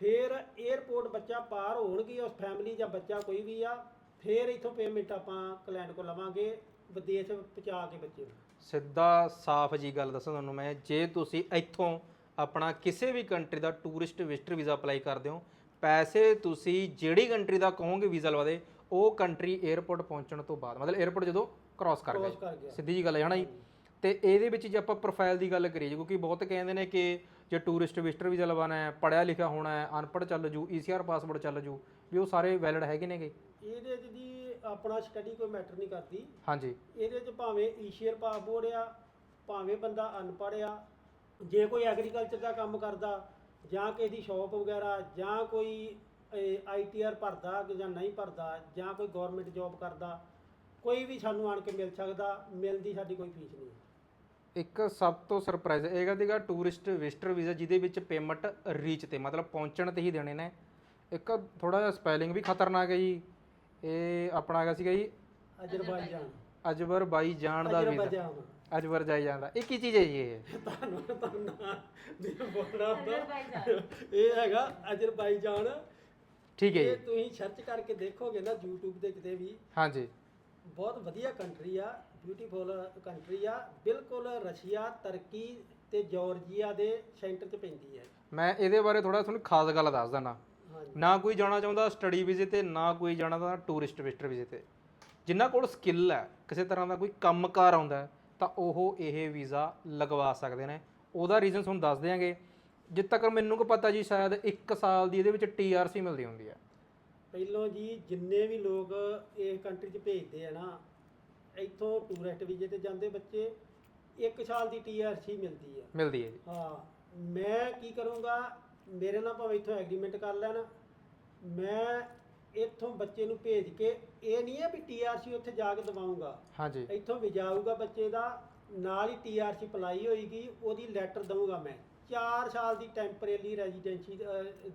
Speaker 2: ਫਿਰ 에ਅਰਪੋਰਟ ਬੱਚਾ ਪਾਰ ਹੋਣਗੀ ਉਸ ਫੈਮਿਲੀ ਜਾਂ ਬੱਚਾ ਕੋਈ ਵੀ ਆ ਫਿਰ ਇਥੋਂ ਪੇਮੈਂਟ ਆਪਾਂ ਕਲਾਇੰਟ ਕੋਲ ਲਵਾਂਗੇ ਵਿਦੇਸ਼ ਪਹੁੰਚਾ ਕੇ ਬੱਚੇ ਨੂੰ।
Speaker 1: ਸਿੱਧਾ ਸਾਫ਼ ਜੀ ਗੱਲ ਦੱਸਾਂ ਤੁਹਾਨੂੰ ਮੈਂ ਜੇ ਤੁਸੀਂ ਇੱਥੋਂ ਆਪਣਾ ਕਿਸੇ ਵੀ ਕੰਟਰੀ ਦਾ ਟੂਰਿਸਟ ਵਿਜ਼ਟਰ ਵੀਜ਼ਾ ਅਪਲਾਈ ਕਰਦੇ ਹੋ ਪੈਸੇ ਤੁਸੀਂ ਜਿਹੜੀ ਕੰਟਰੀ ਦਾ ਕਹੋਗੇ ਵੀਜ਼ਾ ਲਵਾ ਦੇ ਉਹ ਕੰਟਰੀ 에ਅਰਪੋਰਟ ਪਹੁੰਚਣ ਤੋਂ ਬਾਅਦ ਮਤਲਬ 에ਅਰਪੋਰਟ ਜਦੋਂ ਕ੍ਰਾਸ ਕਰ ਗਏ। ਸਿੱਧੀ ਜੀ ਗੱਲ ਹੈ ਹਨਾ ਜੀ? ਤੇ ਇਹਦੇ ਵਿੱਚ ਜੇ ਆਪਾਂ ਪ੍ਰੋਫਾਈਲ ਦੀ ਗੱਲ ਕਰੀਏ ਕਿਉਂਕਿ ਬਹੁਤ ਕਹਿੰਦੇ ਨੇ ਕਿ ਜੇ ਟੂਰਿਸਟ ਵਿਜ਼ਟਰ ਵੀਜ਼ਾ ਲਵਾਉਣਾ ਹੈ ਪੜਿਆ ਲਿਖਿਆ ਹੋਣਾ ਹੈ ਅਨਪੜ੍ਹ ਚੱਲ ਜੂ ਈਸੀਆਰ ਪਾਸਪੋਰਟ ਚੱਲ ਜੂ ਵੀ ਉਹ ਸਾਰੇ ਵੈਲਿਡ ਹੈਗੇ ਨੇਗੇ?
Speaker 2: ਇਹਦੇ ਜੀ ਆਪਣਾ ਸਟੱਡੀ ਕੋਈ ਮੈਟਰ ਨਹੀਂ ਕਰਦੀ।
Speaker 1: ਹਾਂਜੀ।
Speaker 2: ਇਹਦੇ 'ਚ ਭਾਵੇਂ ਈਸ਼ੀਅਰ ਪਾਸਪੋਰਟ ਆ ਭਾਵੇਂ ਬੰਦਾ ਅਨਪੜ੍ਹ ਆ ਜੇ ਕੋਈ ਐਗਰੀਕਲਚਰ ਦਾ ਕੰਮ ਕਰਦਾ ਜਾਂ ਕਿਸੇ ਦੀ ਸ਼ਾਪ ਵਗੈਰਾ ਜਾਂ ਕੋਈ ਆਈਟੀਆਰ ਭਰਦਾ ਜਾਂ ਨਹੀਂ ਭਰਦਾ ਜਾਂ ਕੋਈ ਗਵਰਨਮੈਂਟ ਜੌਬ ਕਰਦਾ ਕੋਈ ਵੀ ਸਾਨੂੰ ਆਣ ਕੇ ਮਿਲ ਸਕਦਾ ਮਿਲਦੀ ਸਾਡੀ ਕੋਈ ਫੀਸ ਨਹੀਂ
Speaker 1: ਇੱਕ ਸਭ ਤੋਂ ਸਰਪ੍ਰਾਈਜ਼ ਇਹ ਹੈਗਾ ਸੀਗਾ ਟੂਰਿਸਟ ਵਿਜ਼ਟਰ ਵੀਜ਼ਾ ਜਿਹਦੇ ਵਿੱਚ ਪੇਮੈਂਟ ਰੀਚ ਤੇ ਮਤਲਬ ਪਹੁੰਚਣ ਤੇ ਹੀ ਦੇਣੇ ਨੇ। ਇੱਕ ਥੋੜਾ ਜਿਹਾ ਸਪੈਲਿੰਗ ਵੀ ਖਤਰਨਾਕ ਹੈ ਜੀ। ਇਹ ਆਪਣਾ ਹੈਗਾ ਸੀਗਾ ਜੀ
Speaker 2: ਅਜ਼ਰਬਾਈਜਾਨ।
Speaker 1: ਅਜਬਰ ਬਾਈ ਜਾਣ ਦਾ ਵੀਜ਼ਾ
Speaker 2: ਅਜ਼ਰਬਾਈਜਾਨ
Speaker 1: ਅਜਬਰ ਜਾਈ ਜਾਂਦਾ ਇਹ ਕੀ ਚੀਜ਼ ਹੈ ਜੀ ਇਹ?
Speaker 2: ਤੁਹਾਨੂੰ ਤੁਹਾਨੂੰ ਮੈਨੂੰ ਬੋਲਣਾ ਹੁੰਦਾ।
Speaker 3: ਅਜ਼ਰਬਾਈਜਾਨ।
Speaker 2: ਇਹ ਹੈਗਾ ਅਜ਼ਰਬਾਈਜਾਨ।
Speaker 1: ਠੀਕ ਹੈ
Speaker 2: ਇਹ
Speaker 1: ਜੀ।
Speaker 2: ਤੁਸੀਂ ਸਰਚ ਕਰਕੇ ਦੇਖੋਗੇ ਨਾ YouTube ਤੇ ਕਿਤੇ ਵੀ।
Speaker 1: ਹਾਂਜੀ।
Speaker 2: ਬਹੁਤ ਵਧੀਆ ਕੰਟਰੀ ਆ ਬਿਊਟੀਫੁਲ ਕੰਟਰੀ ਆ। ਬਿਲਕੁਲ ਰਸ਼ੀਆ ਤੁਰਕੀ ਤੇ ਜਾਰਜੀਆ ਦੇ ਸੈਂਟਰ 'ਚ ਪੈਂਦੀ ਹੈ।
Speaker 1: ਮੈਂ ਇਹਦੇ ਬਾਰੇ ਥੋੜਾ ਤੁਹਾਨੂੰ ਖਾਸ ਗੱਲ ਦੱਸ ਦਿੰਦਾ। ਨਾ ਕੋਈ ਜਾਣਾ ਚਾਹੁੰਦਾ ਸਟੱਡੀ ਵੀਜ਼ੇ ਤੇ ਨਾ ਕੋਈ ਜਾਣਾ ਦਾ ਟੂਰਿਸਟ ਵਿਜ਼ਟਰ ਵੀਜ਼ੇ ਤੇ। ਜਿਨ੍ਹਾਂ ਕੋਲ ਸਕਿੱਲ ਹੈ ਕਿਸੇ ਤਰ੍ਹਾਂ ਦਾ ਕੋਈ ਕੰਮਕਾਰ ਆਉਂਦਾ ਹੈ, ਤਾਂ ਉਹ ਇਹ ਵੀਜ਼ਾ ਲਗਵਾ ਸਕਦੇ ਨੇ। ਉਹਦਾ ਰੀਜ਼ਨ ਤੁਹਾਨੂੰ ਦੱਸ ਦਿਆਂਗੇ। ਜਿੱਦ ਤੱਕ ਮੈਨੂੰ ਕੋ ਪਤਾ ਜੀ ਸ਼ਾਇਦ 1 ਸਾਲ ਦੀ ਇਹਦੇ ਵਿੱਚ ਟੀਆਰਸੀ ਮਿਲਦੀ ਹੁੰਦੀ ਹੈ।
Speaker 2: ਪਹਿਲੋਂ ਜੀ ਜਿੰਨੇ ਵੀ ਲੋਕ ਇਸ ਕੰਟਰੀ 'ਚ ਭੇਜਦੇ ਆ ਨਾ ਇੱਥੋਂ ਟੂਰਿਸਟ ਵੀਜ਼ੇ ਤੇ ਜਾਂਦੇ ਬੱਚੇ ਇੱਕ ਸਾਲ ਦੀ ਟੀਆਰਸੀ ਮਿਲਦੀ ਆ
Speaker 1: ਮਿਲਦੀ ਹੈ ਜੀ।
Speaker 2: ਹਾਂ ਮੈਂ ਕੀ ਕਰੂੰਗਾ ਮੇਰੇ ਨਾਲ ਭਾਵੇਂ ਇੱਥੋਂ ਐਗਰੀਮੈਂਟ ਕਰ ਲੈਣ ਮੈਂ ਇੱਥੋਂ ਬੱਚੇ ਨੂੰ ਭੇਜ ਕੇ ਇਹ ਨਹੀਂ ਹੈ ਵੀ ਟੀਆਰਸੀ ਉੱਥੇ ਜਾ ਕੇ ਦਵਾਉਂਗਾ
Speaker 1: ਹਾਂਜੀ।
Speaker 2: ਇੱਥੋਂ ਵੀਜ਼ਾ ਆਊਗਾ ਬੱਚੇ ਦਾ ਨਾਲ ਹੀ ਟੀਆਰਸੀ ਅਪਲਾਈ ਹੋਏਗੀ ਉਹਦੀ ਲੈਟਰ ਦਊਂਗਾ ਮੈਂ। 4 ਸਾਲ ਦੀ ਟੈਂਪਰੇਰੀ ਰੈਜ਼ੀਡੈਂਸੀ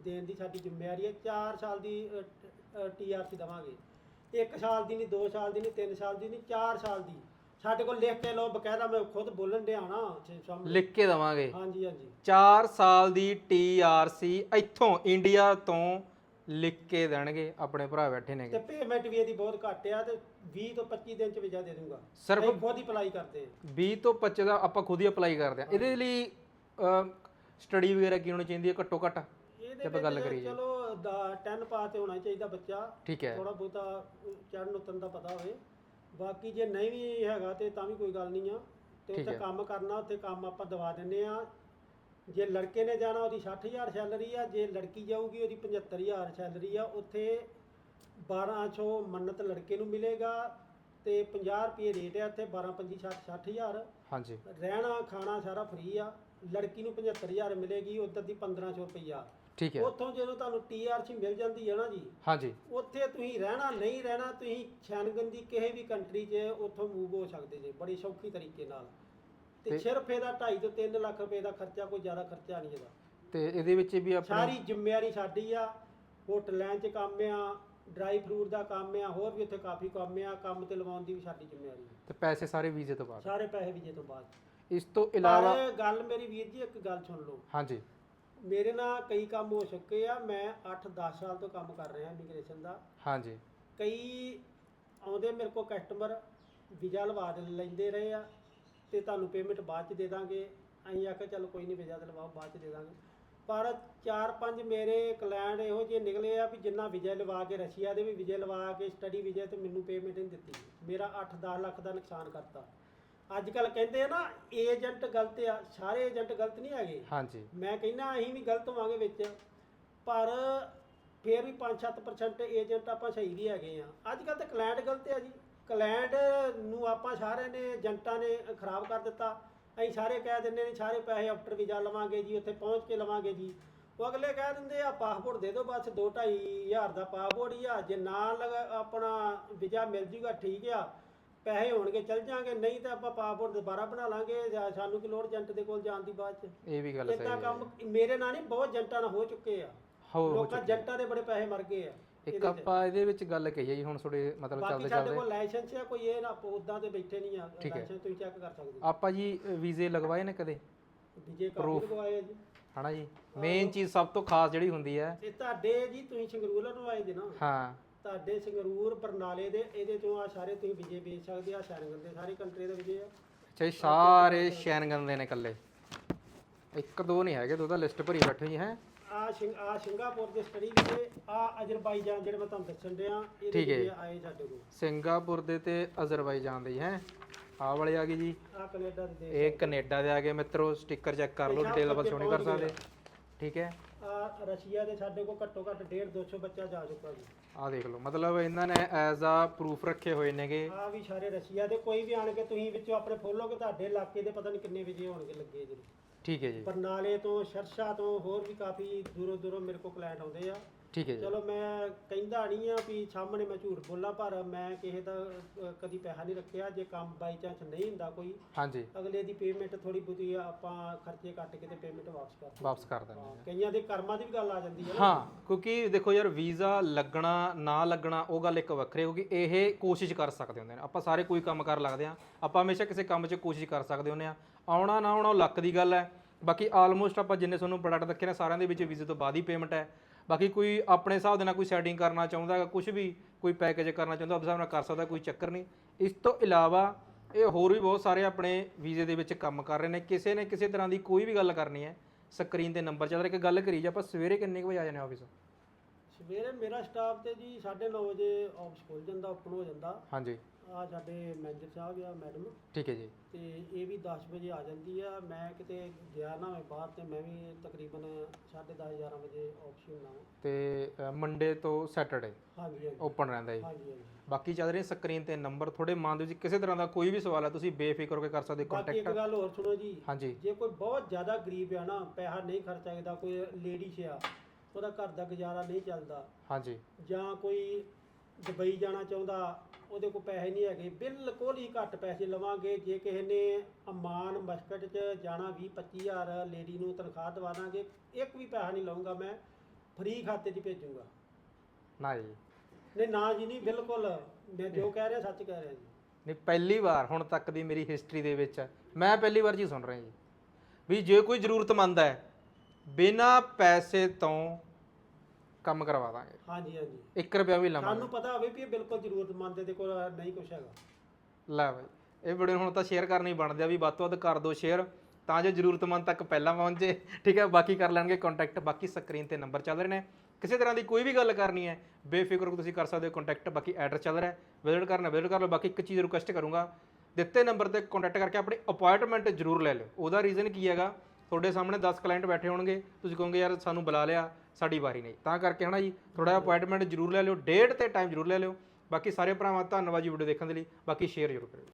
Speaker 2: ਦੇਣ ਦੀ ਸਾਡੀ ਜ਼ਿੰਮੇਵਾਰੀ ਹੈ 4 ਸਾਲ ਦੀ ਟੀਆਰਸੀ ਦਵਾਂਗੇ। 1 ਸਾਲ ਦੀ ਨਹੀਂ 2 ਸਾਲ ਦੀ ਨਹੀਂ 3 ਸਾਲ ਦੀ ਨਹੀਂ 4 ਸਾਲ ਦੀ। ਸਾਡੇ ਕੋਲ ਲਿਖ ਕੇ ਲਓ ਬਕਾਇਦਾ ਮੈਂ ਖੁਦ ਬੋਲਣ ਡਿਆ ਨਾ ਸਾਹਮਣੇ।
Speaker 1: ਲਿਖ ਕੇ ਦਵਾਂਗੇ।
Speaker 2: ਹਾਂਜੀ ਹਾਂਜੀ।
Speaker 1: 4 ਸਾਲ ਦੀ ਟੀਆਰਸੀ ਇੱਥੋਂ ਇੰਡੀਆ ਤੋਂ ਲਿਖ ਕੇ ਦੇਣਗੇ ਆਪਣੇ ਭਰਾ ਬੈਠੇ
Speaker 2: ਤੇ
Speaker 1: ਨੇਗੇ
Speaker 2: ਪੇਮੈਂਟ ਵੀ ਇਹਦੀ ਬਹੁਤ ਘੱਟ ਆ ਤੇ 20 ਤੋਂ 25 ਦਿਨ ਚ ਵੀਜ਼ਾ ਦੇ ਦੂੰਗਾ।
Speaker 1: ਸਿਰਫ
Speaker 2: ਅਸੀਂ ਖੁਦ ਹੀ ਅਪਲਾਈ ਕਰਦੇ ਹਾਂ
Speaker 1: 20 ਤੋਂ 25 ਦਾ ਆਪਾਂ ਖੁਦ ਹੀ ਅਪਲਾਈ ਕਰਦੇ ਹਾਂ ਇਹਦੇ ਲਈ ਸਟੱਡੀ ਵਗੈਰਾ ਕੀ ਹੋਣੀ ਚਾਹੀਦੀ ਹੈ ਘੱਟੋ ਘੱਟ?
Speaker 2: ਇਹਦੇ
Speaker 1: ਆਪਾਂ ਗੱਲ
Speaker 2: ਵਿੱਚ
Speaker 1: ਕਰੀਏ।
Speaker 2: ਚਲੋ 10 ਪਾਸ ਤੇ ਹੋਣਾ ਚਾਹੀਦਾ ਬੱਚਾ।
Speaker 1: ਠੀਕ ਹੈ।
Speaker 2: ਥੋੜਾ ਬਹੁਤਾ ਚੜਨ ਉਤਰਨ ਦਾ ਪਤਾ ਹੋਵੇ। ਬਾਕੀ ਜੇ ਨਹੀਂ ਵੀ ਹੈਗਾ ਤੇ ਤਾਂ ਵੀ ਕੋਈ ਗੱਲ ਨਹੀਂ ਆ। ਤੇ
Speaker 1: ਠੀਕ
Speaker 2: ਉੱਥੇ
Speaker 1: ਹੈ।
Speaker 2: ਕੰਮ ਕਰਨਾ ਉੱਥੇ ਕੰਮ ਆਪਾਂ ਦਵਾ ਦਿੰਨੇ ਆ। ਜੇ ਲੜਕੇ ਨੇ ਜਾਣਾ ਉਹਦੀ 60000 ਸੈਲਰੀ ਆ। ਜੇ ਲੜਕੀ ਜਾਊਗੀ ਉਹਦੀ 75000 ਸੈਲਰੀ ਆ। ਉੱਥੇ 1200 ਮੰਨਤ ਲੜਕੇ ਨੂੰ ਮਿਲੇਗਾ ਤੇ 50 ਰੁਪਏ ਰੇਟ ਆ ਉੱਥੇ 12 25 60 60000
Speaker 1: ਹਾਂਜੀ।
Speaker 2: ਰਹਿਣਾ ਖਾਣਾ ਸਾਰਾ ਫ੍ਰੀ ਆ। ਲੜਕੀ ਨੂੰ 75000 ਮਿਲੇਗੀ ਉਧਰ ਦੀ 1500 ਰੁਪਈਆ।
Speaker 1: ਠੀਕ ਹੈ।
Speaker 2: ਉੱਥੋਂ ਜਦੋਂ ਤੁਹਾਨੂੰ ਟੀਆਰਸੀ ਮਿਲ ਜਾਂਦੀ ਹੈ ਨਾ ਜੀ
Speaker 1: ਹਾਂਜੀ।
Speaker 2: ਉੱਥੇ ਤੁਸੀਂ ਰਹਿਣਾ ਨਹੀਂ ਰਹਿਣਾ ਤੁਸੀਂ ਸ਼ੈਨਗਨ ਦੀ ਕਿਸੇ ਵੀ ਕੰਟਰੀ 'ਚ ਉੱਥੋਂ ਮੂਵ ਹੋ ਸਕਦੇ ਜੇ ਬੜੀ ਸੌਖੀ ਤਰੀਕੇ ਨਾਲ। ਤੇ
Speaker 1: ਤੇ-
Speaker 2: ਸਿਰਫ ਇਹਦਾ 2.5 ਤੋਂ 3 ਲੱਖ ਰੁਪਏ ਦਾ ਖਰਚਾ ਕੋਈ ਜ਼ਿਆਦਾ ਖਰਚਾ ਨਹੀਂ ਇਹਦਾ।
Speaker 1: ਤੇ ਇਹਦੇ ਵਿੱਚ ਵੀ ਆਪਣੇ
Speaker 2: ਸਾਰੀ ਜ਼ਿੰਮੇਵਾਰੀ ਸਾਡੀ ਆ ਹੋਟਲਾਂ 'ਚ ਕੰਮ ਆ ਡਰਾਈ ਫਰੂਟ ਦਾ ਕੰਮ ਆ ਹੋਰ ਵੀ ਉੱਥੇ ਕਾਫੀ ਕੰਮ ਆ ਕੰਮ ਤੇ ਲਵਾਉਣ ਦੀ ਵੀ ਸਾਡੀ ਜ਼ਿੰਮੇਵਾਰੀ ਆ।
Speaker 1: ਤੇ ਪੈਸੇ ਸਾਰੇ ਵੀਜ਼ੇ ਤੋਂ ਬਾਅਦ?
Speaker 2: ਸਾਰੇ ਪੈਸੇ ਵੀਜ਼ੇ ਤੋਂ ਬਾਅਦ।
Speaker 1: ਇਸ ਤੋਂ ਇਲਾਵਾ
Speaker 2: ਪਰ ਗੱਲ ਮੇਰੀ ਵੀਰ ਜੀ ਇੱਕ ਗੱਲ ਸੁਣ ਲਓ।
Speaker 1: ਹਾਂਜੀ।
Speaker 2: ਮੇਰੇ ਨਾਲ ਕਈ ਕੰਮ ਹੋ ਚੁੱਕੇ ਆ ਮੈਂ 8-10 ਸਾਲ ਤੋਂ ਕੰਮ ਕਰ ਰਿਹਾ ਇਮੀਗ੍ਰੇਸ਼ਨ ਦਾ।
Speaker 1: ਹਾਂਜੀ।
Speaker 2: ਕਈ ਆਉਂਦੇ ਮੇਰੇ ਕੋਲ ਕਸਟਮਰ ਵੀਜ਼ਾ ਲਵਾ ਦੇ ਲੈਂਦੇ ਰਹੇ ਆ ਤੇ ਤੁਹਾਨੂੰ ਪੇਮੈਂਟ ਬਾਅਦ ਚ ਦੇ ਦਾਂਗੇ। ਅਸੀਂ ਆਖਿਆ ਚਲੋ ਕੋਈ ਨਹੀਂ ਵੀਜ਼ਾ ਲਵਾਓ ਬਾਅਦ ਚ ਦੇ ਦਾਂਗੇ। ਪਰ 4-5 ਮੇਰੇ ਕਲਾਇੰਟ ਇਹੋ ਜਿਹੇ ਨਿਕਲੇ ਆ ਵੀ ਜਿੰਨਾ ਵੀਜ਼ਾ ਲਵਾ ਕੇ ਰਸ਼ੀਆ ਦੇ ਵੀ ਵੀਜ਼ੇ ਲਵਾ ਕੇ ਸਟੱਡੀ ਵੀਜ਼ੇ ਤੇ ਮੈਨੂੰ ਪੇਮੈਂਟ ਨਹੀਂ ਦਿੱਤੀ। ਮੇਰਾ 8-10 ਲੱਖ ਦਾ ਨੁਕਸਾਨ ਕਰਤਾ। ਅੱਜ ਕੱਲ ਕਹਿੰਦੇ ਆ ਨਾ ਏਜੰਟ ਗਲਤ ਆ ਸਾਰੇ ਏਜੰਟ ਗਲਤ ਨਹੀਂ ਹੈਗੇ।
Speaker 1: ਹਾਂਜੀ।
Speaker 2: ਮੈਂ ਕਹਿੰਦਾ ਅਸੀਂ ਵੀ ਗਲਤ ਹੋਵਾਂਗੇ ਵਿੱਚ। ਪਰ ਫੇਰ ਵੀ 5-7% ਏਜੰਟ ਆਪਾਂ ਸਹੀ ਵੀ ਹੈਗੇ ਆ। ਅੱਜ ਕੱਲ ਤਾਂ ਕਲਾਇੰਟ ਗਲਤ ਆ ਜੀ। ਕਲਾਇੰਟ ਨੂੰ ਆਪਾਂ ਸਾਰਿਆਂ ਨੇ ਏਜੰਟਾਂ ਨੇ ਖਰਾਬ ਕਰ ਦਿੱਤਾ। ਅਸੀਂ ਸਾਰੇ ਕਹਿ ਦਿੰਦੇ ਨੇ ਸਾਰੇ ਪੈਸੇ ਆਫਟਰ ਵੀਜ਼ਾ ਲਵਾਂਗੇ ਜੀ ਉੱਥੇ ਪਹੁੰਚ ਕੇ ਲਵਾਂਗੇ ਜੀ। ਉਹ ਅਗਲੇ ਕਹਿ ਦਿੰਦੇ ਆ ਪਾਸਪੋਰਟ ਦੇ ਦਿਓ ਬਸ 2-2.5 ਹਜ਼ਾਰ ਦਾ ਪਾਸਪੋਰਟ ਹੀ ਆ। ਜੇ ਨਾ ਲਗਾ ਆਪਣਾ ਵੀਜ਼ਾ ਮਿਲ ਜੂਗਾ ਠੀਕ ਆ। ਪੈਸੇ ਹੋਣਗੇ ਚੱਲ ਜਾਾਂਗੇ ਨਹੀਂ ਤਾਂ ਆਪਾਂ ਪਾਸਪੋਰਟ ਦੁਬਾਰਾ ਬਣਾ ਲਾਂਗੇ ਜਾਂ ਸਾਨੂੰ ਕੀ ਲੋੜ ਏਜੰਟ ਦੇ ਕੋਲ ਜਾਣ ਦੀ ਬਾਅਦ ਚ?
Speaker 1: ਇਹ ਵੀ ਗੱਲ ਸਹੀ
Speaker 2: ਇਦਾਂ
Speaker 1: ਹੈ
Speaker 2: ਕੰਮ ਮੇਰੇ ਨਾਲ ਨਹੀਂ ਬਹੁਤ ਏਜੰਟਾਂ ਨਾਲ ਹੋ ਚੁੱਕੇ ਆ।
Speaker 1: ਹੋ ਹੋ
Speaker 2: ਲੋਕਾਂ
Speaker 1: ਚੁੱਕੀ ਹੈ।
Speaker 2: ਏਜੰਟਾਂ ਦੇ ਬੜੇ ਪੈਸੇ ਮਰ ਗਏ ਆ
Speaker 1: ਇੱਕ। ਆਪਾਂ ਇਹਦੇ ਵਿੱਚ ਗੱਲ ਕਹੀਏ ਜੀ ਹੁਣ ਤੁਹਾਡੇ ਮਤਲਬ
Speaker 2: ਬਾਕੀ
Speaker 1: ਚੱਲਦੇ
Speaker 2: ਸਾਡੇ
Speaker 1: ਚੱਲਦੇ।
Speaker 2: ਕੋਲ ਲਾਇਸੈਂਸ ਆ ਕੋਈ ਇਹ ਨਾ ਉਦਾਂ ਤੇ ਬੈਠੇ ਨਹੀਂ ਆ
Speaker 1: ਠੀਕ ਹੈ।
Speaker 2: ਲਾਇਸੈਂਸ ਤੁਸੀਂ ਚੈੱਕ ਕਰ ਸਕਦੇ
Speaker 1: ਆਪਾਂ ਜੀ ਵੀਜ਼ੇ ਲਗਵਾਏ ਨੇ ਕਦੇ?
Speaker 2: ਵਿਜੇ
Speaker 1: Proof।
Speaker 2: ਲਗਵਾਏ ਆ ਜੀ?
Speaker 1: ਹਨਾ ਜੀ? ਮੇਨ ਚੀਜ਼ ਸਭ ਤੋਂ ਖਾਸ ਜਿਹੜੀ ਹੁੰਦੀ ਹੈ।
Speaker 2: ਤੇ ਤੁਹਾਡੇ ਜੀ ਤੁਸੀਂ ਸੰਗਰੂਰ ਲਗਵਾਏ ਜੀ ਨਾ।
Speaker 1: ਹਾਂ।
Speaker 2: ਤੁਹਾਡੇ ਸੰਗਰੂਰ ਬਰਨਾਲੇ ਦੇ ਇਹਦੇ ਤੋਂ ਆ ਸਾਰੇ ਤੁਸੀਂ ਵਿਜੇ ਵੇਚ ਸਕਦੇ ਆ ਸ਼ੈਨਗਨ ਦੇ ਸਾਰੇ ਕੰਟਰੀ ਦੇ ਵਿਜੇ ਆ।
Speaker 1: ਚਾਹੇ ਸਾਰੇ ਸ਼ੈਨਗਨ ਦੇ ਨੇ ਇਕੱਲੇ। ਇੱਕ ਦੋ ਨਹੀਂ ਹੈਗੇ ਦੋ ਤਾਂ ਲਿਸਟ ਭਰੀ ਬੈਠੇ ਜੀ ਹੈ।
Speaker 2: ਆ ਸ਼ਿੰਗ ਆ ਸਿੰਗਾਪੁਰ ਦੇ ਸਟੱਡੀ ਵੀਜ਼ੇ ਆ ਅਜ਼ਰਬਾਈਜਾਨ ਜਿਹੜੇ ਮੈਂ ਤੁਹਾਨੂੰ ਦੱਸਣ ਡਿਆ ਇਹਦੇ
Speaker 1: ਠੀਕ ਹੈ।
Speaker 2: ਵੀਜ਼ੇ ਆਏ ਸਾਡੇ ਕੋਲ।
Speaker 1: ਸਿੰਗਾਪੁਰ ਦੇ ਤੇ ਅਜ਼ਰਬਾਈਜਾਨ ਦੇ ਹੀ ਹੈ। ਆਹ ਵਾਲੇ ਆ ਗਏ ਜੀ।
Speaker 2: ਆ ਕੈਨੇਡਾ ਦੇ
Speaker 1: ਇਹ ਕੈਨੇਡਾ ਦੇ ਆ ਗਏ ਮਿੱਤਰੋ ਸਟicker ਚੈੱਕ ਕਰ ਲਓ ਡਿਟੇਲ ਆਪਾਂ ਸ਼ੋ ਨਹੀਂ ਕਰ ਸਕਦੇ। ਠੀਕ ਹੈ।
Speaker 2: ਆ ਰਸ਼ੀਆ ਦੇ ਸਾਡੇ ਕੋਲ ਘੱਟੋ ਘੱਟ 1.5 200 ਬੱਚਾ ਜਾ ਚੁੱਕਾ ਜੀ।
Speaker 1: ਆਹ ਦੇਖ ਲਓ ਮਤਲਬ ਇਹਨਾਂ ਨੇ ਐਜ਼ ਆ ਪ੍ਰੂਫ ਰੱਖੇ ਹੋਏ ਨੇਗੇ।
Speaker 2: ਆ ਵੀ ਸਾਰੇ ਰਸ਼ੀਆ ਦੇ ਕੋਈ ਵੀ ਆਣ ਕੇ ਤੁਸੀਂ ਵਿੱਚੋਂ ਆਪਣੇ ਫੋਲੋਗੇ ਤੁਹਾਡੇ ਇਲਾਕੇ ਦੇ ਪਤਾ ਨਹੀਂ ਕਿੰਨੇ ਵਜੇ ਹੋਣਗੇ ਲੱਗੇ ਜੀ।
Speaker 1: ਠੀਕ ਹੈ ਜੀ।
Speaker 2: ਬਰਨਾਲੇ ਤੋਂ ਸ਼ਰਸ਼ਾ ਤੋਂ ਹੋਰ ਵੀ ਕਾਫੀ ਦੂਰੋਂ ਦੂਰੋਂ ਮੇਰੇ ਕੋਲ ਕਲਾਇੰਟ ਆਉਂਦੇ ਆ।
Speaker 1: ਠੀਕ ਹੈ ਜੀ।
Speaker 2: ਚਲੋ ਮੈਂ ਕਹਿੰਦਾ ਨਹੀਂ ਆ ਵੀ ਸਾਹਮਣੇ ਮੈਂ ਝੂਠ ਬੋਲਾਂ ਪਰ ਮੈਂ ਕਿਸੇ ਦਾ ਅ, ਕਦੀ ਪੈਸਾ ਨਹੀਂ ਰੱਖਿਆ। ਜੇ ਕੰਮ ਬਾਈ ਚਾਂਸ ਨਹੀਂ ਹੁੰਦਾ ਕੋਈ
Speaker 1: ਹਾਂਜੀ।
Speaker 2: ਅਗਲੇ ਦੀ ਪੇਮੈਂਟ ਥੋੜੀ ਬਹੁਤੀ ਆਪਾਂ ਖਰਚੇ ਕੱਟ ਕੇ ਤੇ ਪੇਮੈਂਟ ਵਾਪਸ ਕਰ ਦਿੰਦੇ
Speaker 1: ਵਾਪਸ ਕਰ ਦਿੰਦੇ
Speaker 2: ਹਾਂ, ਕਈਆਂ ਦੇ ਕਰਮਾਂ ਦੀ ਵੀ ਗੱਲ ਆ ਜਾਂਦੀ ਹੈ ਨਾ।
Speaker 1: ਹਾਂ ਕਿਉਂਕਿ ਦੇਖੋ ਯਾਰ ਵੀਜ਼ਾ ਲੱਗਣਾ ਨਾ ਲੱਗਣਾ ਉਹ ਗੱਲ ਇੱਕ ਵੱਖਰੀ ਹੈ ਕਿਉਂਕਿ ਇਹ ਕੋਸ਼ਿਸ਼ ਕਰ ਸਕਦੇ ਹੁੰਦੇ ਨੇ। ਆਪਾਂ ਸਾਰੇ ਕੋਈ ਕੰਮ ਕਰ ਲੱਗਦੇ ਆ ਆਪਾਂ ਹਮੇਸ਼ਾ ਕਿਸੇ ਕੰਮ 'ਚ ਕੋਸ਼ਿਸ਼ ਕਰ ਸਕਦੇ ਹੁੰਦੇ ਆ ਆਉਣਾ ਨਾ ਆਉਣਾ ਉਹ ਲੱਕ ਦੀ ਗੱਲ ਹੈ। ਬਾਕੀ ਆਲਮੋਸਟ ਆਪਾਂ ਜਿੰਨੇ ਤੁਹਾਨੂੰ ਪ੍ਰੋਡਕਟ ਰੱਖੇ ਨੇ ਸਾਰਿਆਂ ਦੇ ਵਿੱਚ ਵੀਜ਼ੇ ਤੋਂ ਬਾਅਦ ਹੀ ਪੇਮੈਂਟ ਹੈ। ਬਾਕੀ ਕੋਈ ਆਪਣੇ ਹਿਸਾਬ ਦੇ ਨਾਲ ਕੋਈ ਸੈਟਿੰਗ ਕਰਨਾ ਚਾਹੁੰਦਾ ਹੈ ਕੁਝ ਵੀ ਕੋਈ ਪੈਕੇਜ ਕਰਨਾ ਚਾਹੁੰਦਾ ਆਪਣੇ ਹਿਸਾਬ ਨਾਲ ਕਰ ਸਕਦਾ ਕੋਈ ਚੱਕਰ ਨਹੀਂ। ਇਸ ਤੋਂ ਇਲਾਵਾ ਇਹ ਹੋਰ ਵੀ ਬਹੁਤ ਸਾਰੇ ਆਪਣੇ ਵੀਜ਼ੇ ਦੇ ਵਿੱਚ ਕੰਮ ਕਰ ਰਹੇ ਨੇ। ਕਿਸੇ ਨੇ ਕਿਸੇ ਤਰ੍ਹਾਂ ਦੀ ਕੋਈ ਵੀ ਗੱਲ ਕਰਨੀ ਹੈ ਸਕਰੀਨ ਤੇ ਨੰਬਰ ਚੱਲ ਰਿਹਾ। ਇੱਕ ਗੱਲ ਕਰੀ ਜੇ ਆਪਾਂ ਸਵੇਰੇ ਕਿੰਨੇ ਕੁ ਵਜੇ ਆ ਜਾਂਦੇ ਆਫਿਸ
Speaker 2: ਸਵੇਰੇ ਮੇਰਾ ਸਟਾਫ ਤੇ ਜੀ 9:30 ਵਜੇ ਆਫਿਸ ਖੁੱਲ ਜਾਂਦਾ ਓਪਨ ਹੋ ਜਾਂਦਾ।
Speaker 1: ਹਾਂਜੀ।
Speaker 2: ਆ ਸਾਡੇ ਮੈਨੇਜਰ ਸਾਹਿਬ ਆ ਮੈਡਮ।
Speaker 1: ਠੀਕ ਹੈ ਜੀ।
Speaker 2: ਤੇ ਇਹ ਵੀ 10 ਵਜੇ ਆ ਜਾਂਦੀ ਆ। ਮੈਂ ਕਿਤੇ ਗਿਆ ਨਾ ਹੋਵੇ ਬਾਹਰ ਤੇ ਮੈਂ ਵੀ ਤਕਰੀਬਨ 10:30 11 ਵਜੇ ਹੁੰਦਾ ਵਾਂ।
Speaker 1: ਤੇ ਮੰਡੇ ਤੋਂ ਸੈਟਰਡੇ
Speaker 2: ਹਾਂਜੀ ਹਾਂਜੀ।
Speaker 1: ਓਪਨ ਰਹਿੰਦਾ ਜੀ।
Speaker 2: ਹਾਂਜੀ ਹਾਂਜੀ।
Speaker 1: ਬਾਕੀ ਚੱਲ ਰਹੀ ਸਕਰੀਨ ਤੇ ਨੰਬਰ ਤੁਹਾਡੇ ਮਨ ਦੇ ਵਿੱਚ ਕਿਸੇ ਤਰ੍ਹਾਂ ਦਾ ਕੋਈ ਵੀ ਸਵਾਲ ਹੈ ਤੁਸੀਂ ਬੇਫਿਕਰ ਹੋ ਕੇ ਕਰ ਸਕਦੇ
Speaker 2: ਬਾਕੀ ਇੱਕ
Speaker 1: ਕੰਟੈਕਟ
Speaker 2: ਗੱਲ ਹੋਰ ਸੁਣੋ ਜੀ।
Speaker 1: ਹਾਂਜੀ।
Speaker 2: ਜੇ ਕੋਈ ਬਹੁਤ ਜ਼ਿਆਦਾ ਗਰੀਬ ਆ ਨਾ ਪੈਸਾ ਨਹੀਂ ਖਰਚ ਸਕਦਾ ਕੋਈ ਲੇਡੀਜ਼ ਆ ਉਹਦਾ ਘਰ ਦਾ ਗੁਜ਼ਾਰਾ ਨਹੀਂ ਚੱਲਦਾ।
Speaker 1: ਹਾਂਜੀ।
Speaker 2: ਜਾਂ ਕੋਈ ਦੁਬਈ ਜਾਣਾ ਚਾਹੁੰਦਾ ਉਹਦੇ ਕੋਲ ਪੈਸੇ ਨਹੀਂ ਹੈਗੇ। ਬਿਲਕੁਲ ਹੀ ਘੱਟ ਪੈਸੇ ਲਵਾਂਗੇ। ਜੇ ਕਿਸੇ ਨੇ ਅਮਾਨ ਮਸਕਟ 'ਚ ਜਾਣਾ 20 25000 ਲੇਡੀ ਨੂੰ ਤਨਖਾਹ ਦਵਾ ਦਾਂਗੇ। ਇੱਕ ਵੀ ਪੈਸਾ ਨਹੀਂ ਲਵਾਂਗਾ ਮੈਂ। ਫ੍ਰੀ ਖਾਤੇ 'ਚ ਭੇਜੂੰਗਾ।
Speaker 1: ਨਾ ਜੀ।
Speaker 2: ਨਹੀਂ ਨਾ ਜੀ ਨਹੀਂ ਬਿਲਕੁਲ। ਮੈਂ ਜੋ ਕਹਿ ਰਿਹਾ ਸੱਚ ਕਹਿ ਰਿਹਾ ਜੀ।
Speaker 1: ਨਹੀਂ ਪਹਿਲੀ ਵਾਰ ਹੁਣ ਤੱਕ ਦੀ ਮੇਰੀ ਹਿਸਟਰੀ ਦੇ ਵਿੱਚ ਮੈਂ ਪਹਿਲੀ ਵਾਰ ਜੀ ਸੁਣ ਰਿਹਾ ਜੀ। ਵੀ ਜੇ ਕੋਈ ਜ਼ਰੂਰਤਮੰਦ ਹੈ ਬਿਨਾਂ ਪੈਸੇ ਤੋਂ ਕੰਮ ਕਰਵਾ ਦਾਂਗੇ।
Speaker 2: ਹਾਂਜੀ ਹਾਂਜੀ।
Speaker 1: 1 ਰੁਪਿਆ ਵੀ ਲਵਾਂਗੇ
Speaker 2: ਸਾਨੂੰ ਪਤਾ ਹੋਵੇ ਵੀ ਇਹ ਬਿਲਕੁਲ ਜ਼ਰੂਰਤਮੰਦ ਦੇ ਕੋਲ ਨਹੀਂ ਕੁਛ ਹੈਗਾ।
Speaker 1: ਲੈ ਬਾਈ ਇਹ ਵੀਡੀਓ ਹੁਣ ਤਾਂ ਸ਼ੇਅਰ ਕਰਨੀ ਬਣਦੀ ਆ ਵੀ ਵੱਧ ਤੋਂ ਵੱਧ ਕਰ ਦਿਓ ਸ਼ੇਅਰ ਤਾਂ ਜੋ ਜ਼ਰੂਰਤਮੰਦ ਤੱਕ ਪਹਿਲਾਂ ਪਹੁੰਚੇ ਠੀਕ ਹੈ ਬਾਕੀ ਕਰ ਲੈਣਗੇ ਕੰਟੈਕਟ ਬਾਕੀ ਸਕਰੀਨ ਤੇ ਨੰਬਰ ਚੱਲ ਰਹੇ ਨੇ। ਕਿਸੇ ਤਰ੍ਹਾਂ ਦੀ ਕੋਈ ਵੀ ਗੱਲ ਕਰਨੀ ਹੈ ਬੇਫਿਕਰ ਹੋ ਕੇ ਤੁਸੀਂ ਕਰ ਸਕਦੇ ਹੋ ਕੰਟੈਕਟ ਬਾਕੀ ਐਡਰੈਸ ਚੱਲ ਰਿਹਾ ਵਿਜ਼ਿਟ ਕਰਨਾ ਵਿਜ਼ਿਟ ਕਰ ਲਓ ਬਾਕੀ ਇੱਕ ਚੀਜ਼ ਰਿਕੁਐਸਟ ਕਰੂੰਗਾ ਦਿੱਤੇ ਨੰਬਰ ਤੇ ਕੰਟੈਕਟ ਕਰਕੇ ਆਪਣੀ ਅਪਾਇੰਟਮੈਂਟ ਜ਼ਰੂਰ ਲੈ ਲਿਓ। ਉਹਦਾ ਰੀਜ਼ਨ ਕੀ ਹੈਗਾ? ਤੁਹਾਡੇ ਸਾਹਮਣੇ 10 ਕਲਾਇੰਟ ਬੈਠੇ ਹੋਣਗੇ ਤੁਸੀਂ ਕਹੋਗੇ ਯਾਰ ਸਾਨੂੰ ਬੁਲਾ ਲਿਆ। ਸਾਡੀ ਵਾਰੀ ਨਹੀਂ। ਤਾਂ ਕਰਕੇ ਹਨਾ ਜੀ ਥੋੜਾ ਅਪਾਇੰਟਮੈਂਟ ਜ਼ਰੂਰ ਲੈ ਲਿਓ ਡੇਟ ਤੇ ਟਾਈਮ ਜ਼ਰੂਰ ਲੈ ਲਿਓ। ਬਾਕੀ ਸਾਰੇ ਭਰਾਵਾਂ ਧੰਨਵਾਦ ਜੀ ਵੀਡੀਓ ਦੇਖਣ ਦੇ ਲਈ। ਬਾਕੀ ਸ਼ੇਅਰ ਜ਼ਰੂਰ ਕਰਿਓ।